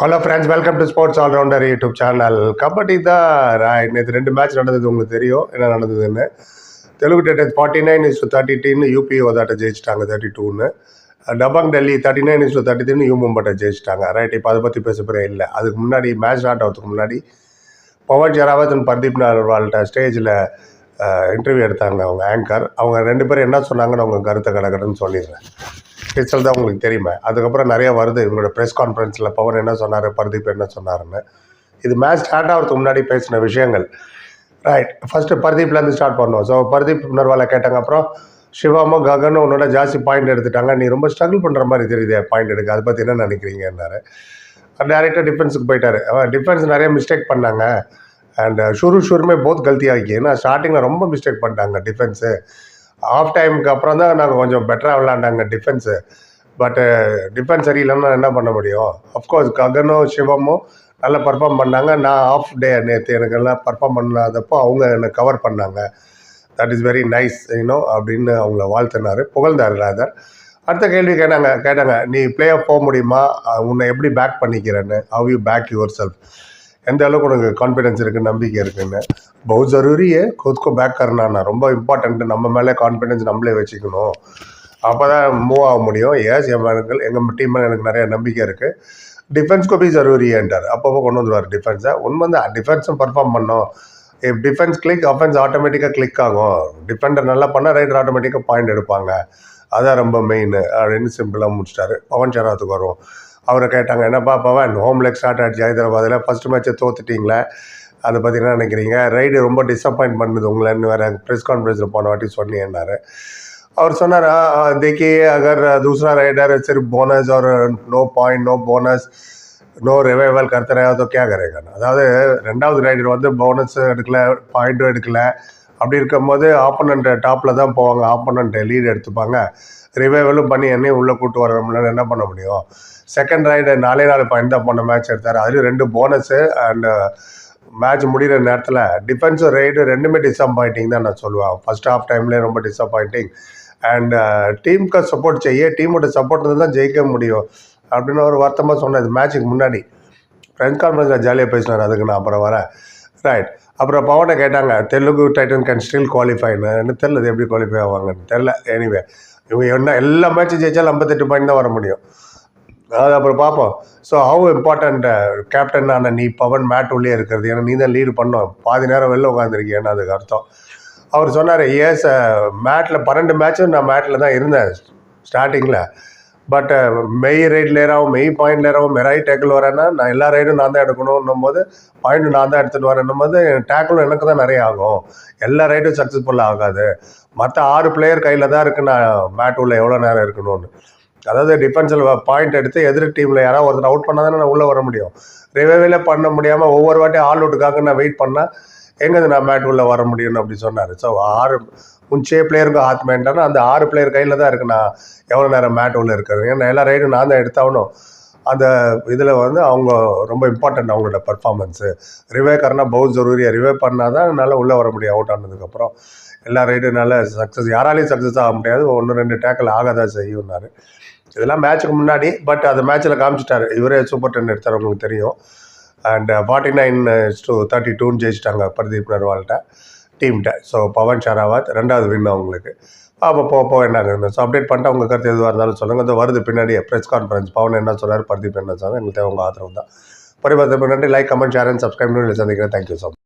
Hello friends welcome to sports allrounder YouTube channel kabaddi தான் right நேற்று ரெண்டு match நடந்தது உங்களுக்கு தெரியும். என்ன நடந்ததுன்னு? தெலுங்கு டேட்டர் ஃபார்ட்டி நைன் இஸ் தேர்ட்டி டீன்னு யூபி ஓதாட்ட ஜெயிச்சிட்டாங்க தேர்ட்டி டூன்னு Dabang Delhi thirty nine is thirty த்ரீனு U மும்பட்டை ஜெயிச்சிட்டாங்க. ரைட் இப்போ அதை பற்றி பேச போகிறேன் இல்லை அதுக்கு முன்னாடி மேட்ச் ஸ்டார்ட் ஆகிறதுக்கு முன்னாடி பவன் ஜெராவத் அண்ட் பர்தீப் நார்வால்கிட்ட ஸ்டேஜில் இன்டர்வியூ எடுத்தாங்க அவங்க ஆங்கர் அவங்க ரெண்டு பேரும் என்ன சொன்னாங்கன்னு அவங்க கருத்தை கடகடன்னு சொல்லிடுறேன். ரிசல்ட் தான் உங்களுக்கு தெரியுமே. அதுக்கப்புறம் நிறைய வருது. இவங்களோட ப்ரெஸ் கான்ஃபரன்ஸில் பவன் என்ன சொன்னார் பர்தீப் என்ன சொன்னாருன்னு. இது மேட்ச் ஸ்டார்ட் ஆகிறதுக்கு முன்னாடி பேசின விஷயங்கள். ரைட் ஃபஸ்ட்டு பர்தீப்லேருந்து ஸ்டார்ட் பண்ணுவோம். ஸோ பர்தீப் நர்வாலை கேட்டாங்க. அப்புறம் சிவாமோ ககனும் உன்னோட ஜாஸ்தி பாயிண்ட் எடுத்துட்டாங்க. நீ ரொம்ப ஸ்ட்ரகிள் பண்ணுற மாதிரி தெரியுது பாயிண்ட் எடுக்க. அதை பற்றி என்ன நினைக்கிறீங்கன்னாரு. டேரெக்டாக டிஃபென்ஸுக்கு போயிட்டார். டிஃபென்ஸ் நிறைய மிஸ்டேக் பண்ணாங்க. அண்ட் uh, ஷுரு ஷுருமே போத் கல்த்தி ஆகி ஏன்னா ஸ்டார்டிங்கில் ரொம்ப மிஸ்டேக் பண்ணிட்டாங்க டிஃபென்ஸு ஆஃப் டைமுக்கு அப்புறம் தான் நாங்கள் கொஞ்சம் பெட்டராக விளாண்டாங்க டிஃபென்ஸு பட்டு டிஃபென்ஸ் சரியில்லைன்னா என்ன பண்ண முடியும்? அஃப்கோர்ஸ் ககனும் சிவமும் நல்லா பர்ஃபார்ம் பண்ணாங்க. நான் ஆஃப் டே நேற்று எனக்கு எல்லாம் பர்ஃபார்ம் பண்ணாதப்போ அவங்க என்னை கவர் பண்ணாங்க. That is very nice you know அப்படின்னு அவங்கள வாழ்த்தினார். புகழ்ந்தார் ராதர் அடுத்த கேள்வி கேட்டாங்க கேட்டாங்க நீ பிளே ஆஃப் போக முடியுமா? உன்னை எப்படி பேக் பண்ணிக்கிறேன்னு? How you back yourself எந்த அளவுக்கு உனக்கு கான்ஃபிடென்ஸ் இருக்குது நம்பிக்கை இருக்குன்னு. பவுத் ஜரூரி கொத்கோ பேக் கரனானா ரொம்ப இம்பார்ட்டண்ட்டு நம்ம மேலே கான்ஃபிடென்ஸ் நம்மளே வச்சுக்கணும். அப்போ தான் மூவ் ஆக முடியும். ஏஸ் எங்கள் எங்கள் டீம் எனக்கு நிறைய நம்பிக்கை இருக்குது டிஃபென்ஸ் கோபி ஜரூரின்ட்டார் அப்பப்போ கொண்டு வந்துடுவார் டிஃபென்ஸை உண்மை வந்து டிஃபென்ஸும் பர்ஃபார்ம் பண்ணோம். இப் டிஃபென்ஸ் கிளிக் அஃபென்ஸ் ஆட்டோமேட்டிக்காக கிளிக் ஆகும். டிஃபெண்டர் நல்லா பண்ணால் ரைடர் ஆட்டோமேட்டிக்காக பாயிண்ட் எடுப்பாங்க. அதான் ரொம்ப மெயின் அப்படின்னு சிம்பிளாக முடிச்சிட்டாரு. பவன் சரணத்துக்கு வரும் அவரை கேட்டாங்க என்னப்பா பவன் ஹோம் லெக் ஸ்டார்ட் ஆகிடுச்சு ஹைதராபாத்தில் ஃபஸ்ட் மேட்ச்சை தோத்துட்டிங்களே அதை பற்றி என்ன நினைக்கிறீங்க ரைடு ரொம்ப டிசப்பாயிண்ட் பண்ணுது உங்களேன்னு வேறு ப்ரெஸ் கான்ஃபரன்ஸில் போன வாட்டி சொன்னீங்கன்னாரு அவர் சொன்னார் देखिए अगर दूसरा राइडर सिर्फ बोनस और no point no bonus no revival करते रहे तो क्या करेगा அதாவது ரெண்டாவது ரைடர் வந்து போனஸ் எடுக்கல பாயிண்ட்டும் எடுக்கல அப்படி இருக்கும்போது ஆப்போனண்ட் டாப்பில் தான் போவாங்க. ஆப்போனண்ட் லீடு எடுத்துப்பாங்க. ரிவைவலும் பண்ணி என்னையும் உள்ளே கூட்டு நம்மளால என்ன பண்ண முடியும்? செகண்ட் ரைடு நாலே நாலு பாயிண்ட் தான் போன மேட்ச் எடுத்தார். அதுலேயும் ரெண்டு போனஸு அண்டு மேட்ச் முடிகிற நேரத்தில் டிஃபென்ஸும் ரைடு ரெண்டுமே டிஸப்பாயிண்டிங் தான் நான் சொல்லுவேன். ஃபஸ்ட் ஹாஃப் டைம்லேயே ரொம்ப டிஸப்பாயிண்டிங் அண்ட் டீமுக்கு சப்போர்ட் செய்ய டீமோட சப்போர்ட் தான் ஜெயிக்க முடியும். அப்படின்னு ஒரு வருத்தமாக சொன்னது மேட்ச்சுக்கு முன்னாடி. ஃப்ரெண்ட்ஸ் கான்ஃபரன்ஸில் ஜாலியாக பேசினார். அதுக்கு நான் அப்புறம் வரேன். ரைட் அப்புறம் பவனை கேட்டாங்க தெலுங்கு டைட்டன் கேன் ஸ்டில் குவாலிஃபைன்னு எனக்கு தெரில இது எப்படி குவாலிஃபை ஆவாங்கன்னு. தெரில எனிவே இவங்க என்ன எல்லா மேட்சும் ஜெயிச்சாலும் ஐம்பத்தெட்டு பாயிண்ட் தான் வர முடியும். அது அப்புறம் பார்ப்போம் ஸோ ஹவு இம்பார்ட்டண்ட் கேப்டன் ஆன நீ பவன் மேட் உள்ளே இருக்கிறது? ஏன்னா நீ தான் லீடு பண்ணோம். பாதி நேரம் வெளில உட்காந்துருக்கேன்னு அதுக்கு அர்த்தம்? அவர் சொன்னார் ஏஸ் மேட்டில் uh, பன்னெண்டு மேட்சும் நான் மேட்டில் தான் இருந்தேன் ஸ்டார்டிங்கில் பட் மெய் ரைடில் ஏறாவும் மெய் பாயிண்டில் ஏறாவும் மெராய் டேக்கிள் வரேன்னா நான் எல்லா ரைடும் நான் தான் எடுக்கணும்னும் போது பாயிண்ட் நான் தான் எடுத்துகிட்டு வரேன்னும் போது டேக்கிளும் எனக்கு தான் நிறைய ஆகும். எல்லா ரைடும் சக்ஸஸ்ஃபுல்லாக ஆகாது. மற்ற ஆறு பிளேயர் கையில் தான் இருக்குது நான் மேட் உள்ள எவ்வளோ நேரம் இருக்கணும்னு. அதாவது டிஃபென்ஸில் பாயிண்ட் எடுத்து எதிர் டீமில் யாராவது ஒருத்தர் அவுட் பண்ணால் தானே நான் உள்ளே வர முடியும். ரிவைவில் பண்ண முடியாமல் ஒவ்வொரு வாட்டி ஆல் அவுட்டுக்காக நான் வெயிட் பண்ணால் எங்கே நான் மேட் உள்ளே வர முடியும்னு அப்படி சொன்னார். ஸோ ஆறு முன்ச்சே பிளேயருக்கு ஹாத் மேண்டானா அந்த ஆறு பிளேயர் கையில் தான் இருக்குது நான் எவ்வளோ நேரம் மேட் உள்ளே இருக்கிறது. ஏன்னா எல்லா ரைடும் நான் தான் எடுத்தாகணும். அந்த இதில் வந்து அவங்க ரொம்ப இம்பார்ட்டண்ட் அவங்களோட பர்ஃபார்மன்ஸு ரிவே கரனா பவுல் ஜரூரியாக ரிவே பண்ணால் தான் என்னால் உள்ளே வர முடியும் அவுட் ஆனதுக்கப்புறம். எல்லா ரைடும் நல்ல சக்ஸஸ் யாராலையும் சக்ஸஸ் ஆக முடியாது. ஒன்று ரெண்டு டேக்கிள் ஆக தான் செய்யும்னாரு. இதெல்லாம் மேட்ச்சுக்கு முன்னாடி பட் அந்த மேட்ச்சில் காமிச்சிட்டாரு. இவரே சூப்பர் டென் எடுத்தார் உங்களுக்கு தெரியும். And forty nine to thirty டூன்னு ஜெயிச்சிட்டாங்க பிரதீப் நர்வால்கிட்ட டீம்கிட்ட ஸோ பவன் ஷராவத் ரெண்டாவது வின் அவங்களுக்கு. அப்போ போக போக என்னங்க? ஸோ அப்டேட் பண்ணிட்டு உங்கள் கருத்து எதுவாக இருந்தாலும் சொல்லுங்கள் அது வருது பின்னாடியே ப்ரெஸ் கான்ஃபரன்ஸ் பவன் என்ன சொன்னார் பிரதீப் என்ன சொன்னார் எங்களுக்கு தேவை உங்கள் ஆதரவு தான். பரிவர்த்தனை நன்றி like comment share and subscribe சந்திக்கிறேன். Thank you so much